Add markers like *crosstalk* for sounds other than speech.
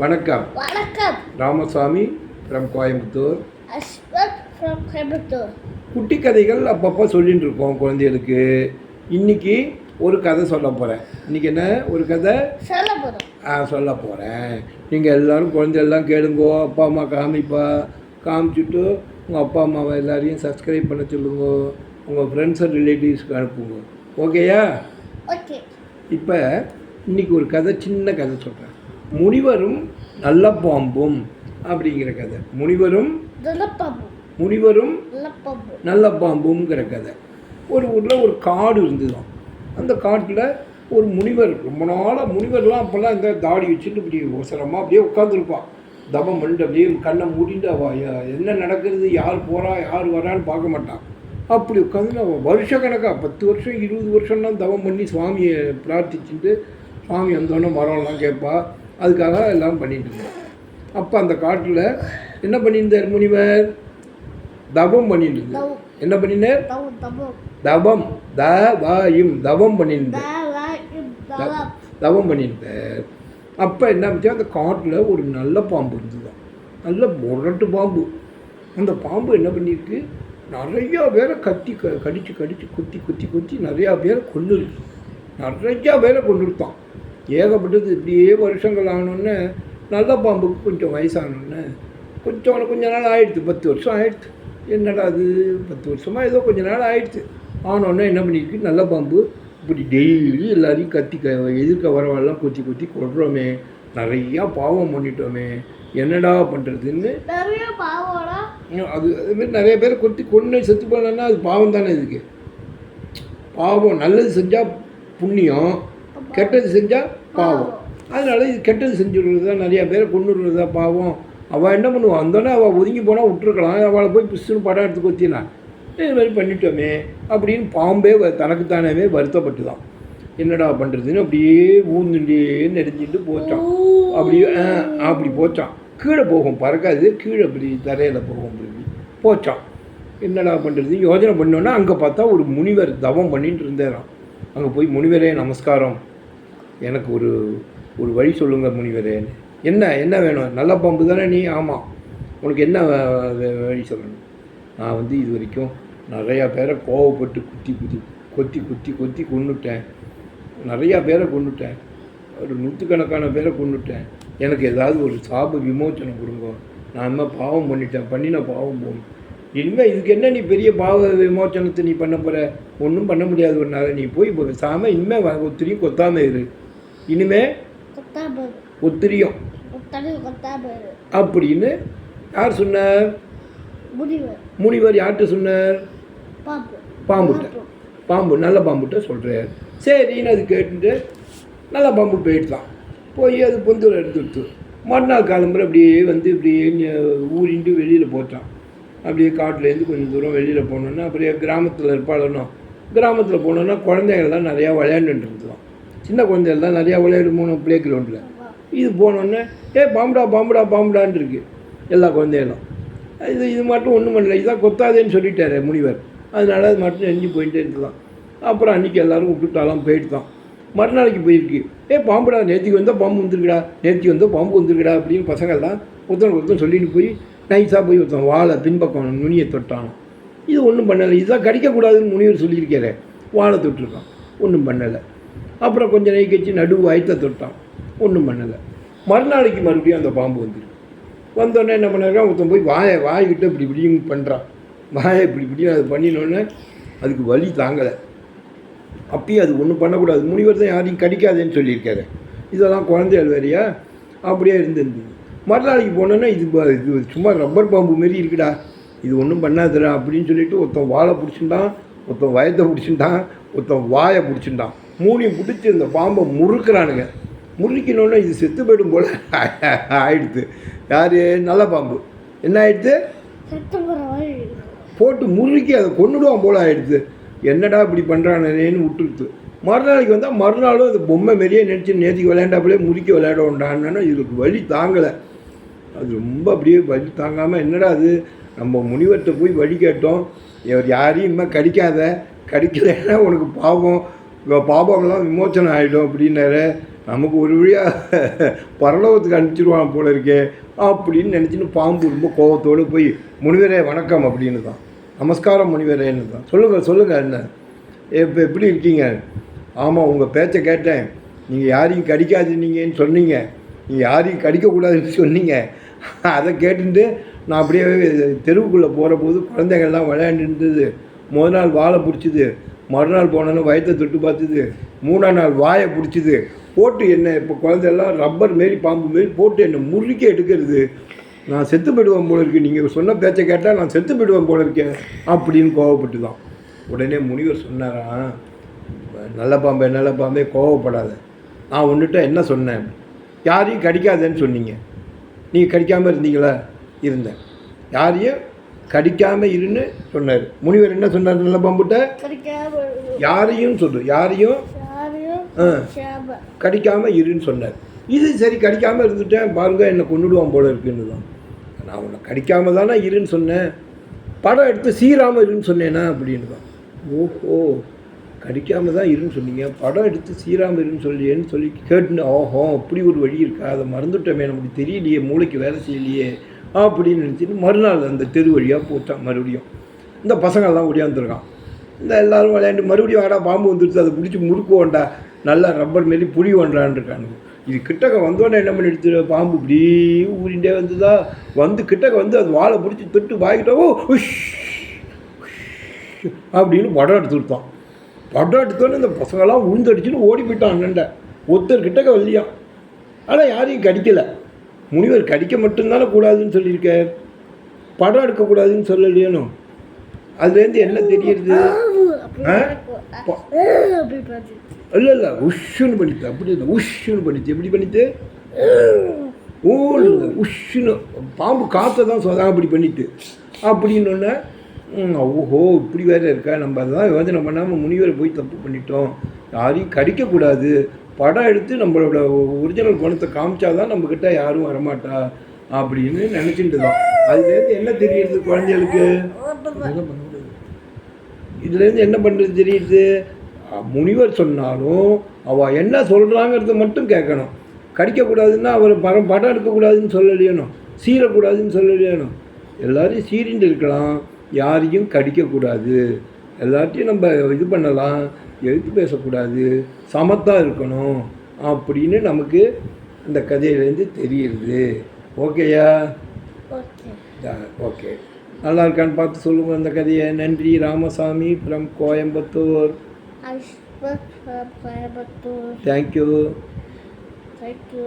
வணக்கம். வணக்கம். Ramasamy from Coimbatore. Ashwath from Coimbatore. குட்டி கதைகள் அப்பப்போ சொல்லிட்டு இருக்கோம் குழந்தைகளுக்கு. இன்னைக்கு ஒரு கதை சொல்ல போகிறேன் இன்னைக்கு என்ன ஒரு கதை? சொல்ல போதும் ஆ சொல்ல போகிறேன் நீங்கள் எல்லோரும் குழந்தையெல்லாம் கேளுங்கோ. அப்பா அம்மா காமிப்பா. காமிச்சிட்டு உங்கள் அப்பா அம்மாவை எல்லாரையும் சப்ஸ்கிரைப் பண்ண சொல்லுங்க. உங்கள் ஃப்ரெண்ட்ஸ் அண்ட் ரிலேட்டிவ்ஸ்க்கு அனுப்புங்க. ஓகேயா ஓகே இப்போ இன்னைக்கு ஒரு கதை சின்ன கதை சொல்கிறேன் முனிவரும் நல்ல பாம்பும் அப்படிங்கிற கதை. முனிவரும் முனிவரும் நல்ல பாம்புங்கிற கதை. ஒரு ஊரில் ஒரு காடு இருந்துதான். அந்த காட்டில் ஒரு முனிவர் ரொம்ப நாளாக முனிவர்லாம் அப்போல்லாம் இந்த தாடி வச்சுட்டு இப்படி அவசரமாக அப்படியே உட்காந்துருப்பான் தபம் பண்ணிட்டு அப்படியே கண்ணை மூடிட்டு அவ ய- என்ன நடக்கிறது யார் போகிறா யார் வரான்னு பார்க்க மாட்டான். அப்படி உட்காந்து அவன் வருஷ கணக்காக பத்து வருஷம் இருபது வருஷம்லாம் தவம் பண்ணி சுவாமியை பிரார்த்திச்சுட்டு சுவாமி வந்தோடனே மரம்லாம் கேட்பா. அதுக்காக எல்லாம் பண்ணிட்டு இருந்தான் அப்போ அந்த காட்டில் என்ன பண்ணியிருந்தார் முனிவர்? தவம் பண்ணிட்டு இருந்தார். என்ன பண்ணினார்? தவம் த வாயும் தவம் பண்ணியிருந்தார். தவாயும் தவம். பண்ணியிருந்தார். அப்போ என்ன ஆச்சு? அந்த காட்டில் ஒரு நல்ல பாம்பு இருந்துதான் நல்ல முரட்டு பாம்பு. அந்த பாம்பு என்ன பண்ணியிருக்கு? நிறையா பேரை கத்தி க கடிச்சு கடிச்சு குத்தி குத்தி குத்தி நிறையா பேரை கொண்டு நிறையா பேரை கொண்டுருத்தான் ஏகப்பட்டது இப்படியே வருஷங்கள் ஆனோடனே நல்ல பாம்புக்கு கொஞ்சம் வயசானோடனே கொஞ்சம் கொஞ்ச நாள் ஆயிடுச்சு பத்து வருஷம் ஆயிடுச்சு என்னடா அது பத்து வருஷமாக ஏதோ கொஞ்ச நாள் ஆயிடுச்சு ஆனோடனே என்ன பண்ணியிருக்கு? நல்ல பாம்பு. இப்படி டெய்லி எல்லாரையும் கத்தி க எதிர்க்க வரவெல்லாம் குத்தி குத்தி கொள்றோமே நிறையா பாவம் பண்ணிட்டோமே. என்னடா பண்ணுறதுன்னு அது அதுமாரி நிறைய பேர் கொத்தி கொண்டு செத்து போனா அது பாவம் தானே இதுக்கு. பாவம் நல்லது செஞ்சால் புண்ணியம். கெட்டது செஞ்சால் பாவம். அதனால இது கெட்டது செஞ்சுடுறது தான் நிறையா பேரை கொண்டுடுறது தான் பாவம். அவள் என்ன பண்ணுவான் வந்தோடனே அவள் ஒதுங்கி போனால் விட்டுருக்கலாம். அவளை போய் பிசுன்னு படம் எடுத்து கொத்தினான் இது மாதிரி பண்ணிட்டோமே அப்படின்னு பாம்பே வ- தனக்குத்தானவே வருத்தப்பட்டு தான் என்னடா பண்ணுறதுன்னு அப்படியே ஊந்துண்டே நெறிஞ்சிட்டு போச்சான் அப்படியே ஆ, அப்படி போச்சான் கீழே போகும். பறக்காது. கீழே அப்படி தரையில் போகும். அப்படி போச்சான் என்னடா பண்ணுறது யோஜனை பண்ணோன்னா அங்கே பார்த்தா ஒரு முனிவர் தவம் பண்ணிட்டு இருந்தாராம். அங்கே போய் முனிவரே நமஸ்காரம். எனக்கு ஒரு ஒரு வழி சொல்லுங்கள் முனிவரேன்னு என்ன என்ன வேணும்? நல்ல பாம்பு தானே நீ? ஆமாம் உனக்கு என்ன வழி சொல்லணும்? நான் வந்து இது வரைக்கும் நிறையா பேரை கோவப்பட்டு குத்தி குத்தி கொத்தி குத்தி கொத்தி கொண்டுட்டேன் நிறையா பேரை கொண்டுட்டேன் ஒரு நூற்றுக்கணக்கான பேரை கொண்டுட்டேன் எனக்கு ஏதாவது ஒரு சாப விமோச்சனம் கொடுங்க. நான் என்ன பாவம் பண்ணிட்டேன். பண்ணின பாவம் போகணும் இனிமேல் இதுக்கு என்ன நீ பெரிய பாவ விமோச்சனத்தை நீ பண்ண போகிற ஒன்றும் பண்ண முடியாது. ஒன்றால் நீ போய் சாம இனிமேல் வ- ஒத்திரியும் கொத்தாமல் இரு. இனிமே ஒத்திரியும். அப்படின்னு யார் சொன்னார்? முனிவர். யார்கிட்ட சொன்னார்? பாம்பு. பாம்புட்ட. பாம்பு. நல்ல பாம்புட்ட சொல்கிறார் சரின்னு அது கேட்டுட்டு நல்ல பாம்பு போயிட்டுதான் போய் அது பொந்தூர் எடுத்துடுத்து மறுநாள் காலம்புற அப்படியே வந்து இப்படியே ஊறிண்டு வெளியில் போச்சான் அப்படியே காட்டுலேருந்து கொஞ்சம் தூரம் வெளியில் போனோன்னா அப்படியே கிராமத்தில் இருப்பாளனோ கிராமத்தில் போனோன்னா குழந்தைகள்லாம் நிறையா விளையாண்டுட்டு இருந்தோம் சின்ன குழந்தைகள்லாம் நிறையா விளையாடு மூணு ப்ளே கிரவுண்டில் இது போனோடனே ஏ பாம்புடா பாம்புடா பாம்புடான்னு இருக்குது எல்லா குழந்தைகளும். இது இது மட்டும் ஒன்றும் பண்ணல. இதான் கொத்தாதேன்னு சொல்லிட்டாரு முனிவர். அதனால அது மட்டும் எரிஞ்சு போயிட்டே இருக்கலாம். அப்புறம் அன்றைக்கி எல்லோரும் விட்டுட்டாலாம் போயிட்டு தான் மறுநாளைக்கு போயிருக்கு. ஏ பாம்புடா நேற்றுக்கு வந்தால் பாம்பு வந்துருக்குடா. நேற்றுக்கு வந்தால் பாம்பு வந்துருக்குடா. அப்படின்னு பசங்கள்லாம் ஒருத்தன் ஒருத்தன் சொல்லிட்டு போய் நைஸாக போய் ஒருத்தன் வாழை பின்பக்கம் நுனியை தொட்டான் இது ஒன்றும் பண்ணலை. இதுதான் கடிக்கக்கூடாதுன்னு முனிவர் சொல்லியிருக்காரு. வாழை தொட்டிருக்கான். ஒன்றும் பண்ணலை. அப்புறம் கொஞ்சம் நெய் கழிச்சு நடு வயத்தை தொட்டான். ஒன்றும் பண்ணலை. மறுநாளைக்கு மறுபடியும் அந்த பாம்பு வந்துடும் வந்தோடனே என்ன பண்ணுறான் ஒருத்தன் போய் வாயை வாய்கிட்ட இப்படி இப்படியும் பண்ணுறான் வாயை இப்படி இப்படியும் அது பண்ணினோடனே அதுக்கு வலி தாங்கலை. அப்பயும் அது ஒன்றும் பண்ணக்கூடாது. முனிவர் தான் யாரையும் கடிக்காதேன்னு சொல்லியிருக்காரு. இதெல்லாம் குழந்தைகள் வேறையா? அப்படியே இருந்திருந்தது. மறுநாளைக்கு போனோன்னா இது இது சும்மா ரப்பர் பாம்பு மாரி இருக்குடா. இது ஒன்றும் பண்ணாதுடா அப்படின்னு சொல்லிட்டு ஒருத்தன் வாழை பிடிச்சிருந்தான் ஒருத்தன் வயத்தை பிடிச்சிட்டான் ஒருத்தன் வாயை பிடிச்சிட்டான் மூணையும் பிடிச்சி இந்த பாம்பை முறுக்கிறானுங்க. முறுக்கினோடனே இது செத்து போயிடும் போல் *laughs* ஆயிடுது. யார்? நல்ல பாம்பு. என்ன ஆயிடுது? போட்டு முறுக்கி அதை கொண்டுடுவான் போல் ஆயிடுது. என்னடா இப்படி பண்ணுறானேன்னு விட்டுருது மறுநாளைக்கு வந்தால் மறுநாளும் அது பொம்மை மாரியே நினச்சி நேற்றுக்கு விளையாண்டாப்புலே முறுக்கி விளையாட இதுக்கு வழி தாங்கலை. அது ரொம்ப அப்படியே வழி தாங்காமல் என்னடா அது? நம்ம முனிவர்கிட்ட போய் வழி கேட்டோம். இவர் யாரையும் இனிமேல் கடிக்காத கடிக்கலைன்னா உனக்கு பாவம் இவ விமோச்சனம் ஆகிடும் அப்படின்னாரு. நமக்கு ஒரு வழியாக பரலோகத்துக்கு அனுப்பிச்சிடுவான் போல இருக்கே அப்படின்னு நினச்சின்னு பாம்பு ரொம்ப கோபத்தோடு போய் முனிவரே வணக்கம் அப்படின்னு தான் நமஸ்காரம் முனிவரேன்னு தான் சொல்லுங்கள் சொல்லுங்கள் என்ன இப்போ எப்படி இருக்கீங்க? ஆமாம் உங்கள் பேச்சை கேட்டேன். நீங்கள் யாரையும் கடிக்காதுன்னீங்கன்னு சொன்னீங்க. நீங்கள் யாரையும் கடிக்கக்கூடாதுன்னு சொன்னீங்க. அதை கேட்டுட்டு நான் அப்படியே தெருவுக்குள்ளே போகிற போது குழந்தைங்கள்லாம் விளையாண்டு இருந்தது. முதல் நாள் வாழை பிடிச்சிது. மறுநாள் போனோன்னு வயத்தை தொட்டு பார்த்துது. மூணாம் நாள் வாயை பிடிச்சிது. போட்டு என்ன இப்போ குழந்தையெல்லாம் ரப்பர் மாரி பாம்பு மாரி போட்டு என்ன முறுக்கி எடுக்கிறது. நான் செத்து போயிடுவேன் போல இருக்கு. நீங்கள் சொன்ன பேச்சை கேட்டால் நான் செத்து போயிடுவேன் போல இருக்கேன் அப்படின்னு கோவப்பட்டு தான் உடனே முனிவர் சொன்னாராம் நல்ல பாம்பே நல்ல பாம்பே கோவப்படாத. நான் ஒன்றுட்ட என்ன சொன்னேன்? யாரையும் கடிக்காதேன்னு சொன்னீங்க. நீங்கள் கடிக்காமல் இருந்தீங்களா? இருந்தேன். யாரையும் கடிக்காமல் இருன்னு சொன்னார். முனிவர் என்ன சொன்னார் நல்ல பாம்புட்ட? யாரையும் சொல்லு. யாரையும்? கடிக்காமல் இருன்னு சொன்னார். இது சரி கடிக்காமல் இருந்துட்டேன். பாருங்க என்னை கொண்டுடுவான் போல இருக்குன்னு தான் நான் உன்னை கடிக்காம தானே இருன்னு சொன்னேன். படம் எடுத்து சீராமல் இருன்னு சொன்னேனா அப்படின்னு தான் ஓஹோ கடிக்காம தான் இருன்னு சொன்னீங்க. படம் எடுத்து சீராமல் இருன்னு சொல்லியேன்னு சொல்லி கேட்டுன்னு ஓஹோ அப்படி ஒரு வழி இருக்கா? அதை மறந்துட்டோமே. நமக்கு தெரியலையே. மூளைக்கு வேலை செய்யலையே. அப்படின்னு நினச்சிட்டு மறுநாள் அந்த தெரு வழியாக போட்டான் மறுபடியும். இந்த பசங்கள்லாம் ஓடியாந்துருக்கான். இந்த எல்லாரும் விளையாண்டு மறுபடியும் ஆடா பாம்பு வந்துடுச்சு அதை பிடிச்சி முறுக்குவோண்டா நல்லா ரப்பர் மாரி புளி ஒன்றான்னு இருக்கானுங்க இது கிட்டக்க வந்தோடனே என்ன பண்ணிடுச்சு? பாம்பு இப்படி ஊறிண்டே வந்ததா? வந்து கிட்டக்க வந்து அது வாழை பிடிச்சி தொட்டு வாங்கிட்டோ உஷ் அப்படின்னு படம் எடுத்து கொடுத்தான். படம் எடுத்தோன்னே இந்த பசங்களாம் உழுந்தடிச்சுன்னு ஓடி போயிட்டான் அண்ணன்ட ஒருத்தர் கிட்டக்க வரலையாம் ஆனால் யாரையும் கடிக்கலை. முனிவர் கடிக்க மட்டும்தானே கூடாதுன்னு சொல்லியிருக்கார்? படம் எடுக்கக்கூடாதுன்னு சொல்லலையேனும் அதுலேருந்து என்ன தெரியுது? இல்லை இல்லை உஷ்ஷுன்னு பண்ணிட்டு அப்படி இல்லை உஷ்ஷுன்னு பண்ணிச்சு எப்படி பண்ணிட்டு? இல்லை உஷ்ஷுன்னு பாம்பு காற்றை தான் சொதா அப்படி பண்ணிட்டு. அப்படின்னொன்னே ஓஹோ இப்படி வேற இருக்கா? நம்ம அதெல்லாம் யோசனை பண்ணாமல் முனிவரை போய் தப்பு பண்ணிட்டோம். யாரையும் கடிக்கக்கூடாது. படம் எடுத்து நம்மளோட ஒரிஜினல் குணத்தை காமிச்சாதான் நம்மக்கிட்ட யாரும் வரமாட்டா அப்படின்னு நினச்சிட்டு தான் அதுலேருந்து என்ன தெரியுது குழந்தைகளுக்கு? இதுலேருந்து என்ன பண்ணுறது தெரியுது? முனிவர் சொன்னாலும் அவள் என்ன சொல்கிறாங்கிறத மட்டும் கேட்கணும். கடிக்கக்கூடாதுன்னா அவர் படம் படம் எடுக்கக்கூடாதுன்னு சொல்லலையணும் சீரக்கூடாதுன்னு சொல்லலையணும் எல்லாரையும் சீரிண்டு இருக்கலாம். யாரையும் கடிக்கக்கூடாது. எல்லாத்தையும் நம்ம இது பண்ணலாம் எழுத்து பேசக்கூடாது சமத்தாக இருக்கணும் அப்படின்னு நமக்கு இந்த கதையிலேருந்து தெரியுது. ஓகேயா? ஓகே. நல்லா இருக்கான்னு பார்த்து சொல்லுங்கள் அந்த கதையை. நன்றி Ramasamy from Coimbatore. Coimbatore. Thank you thank you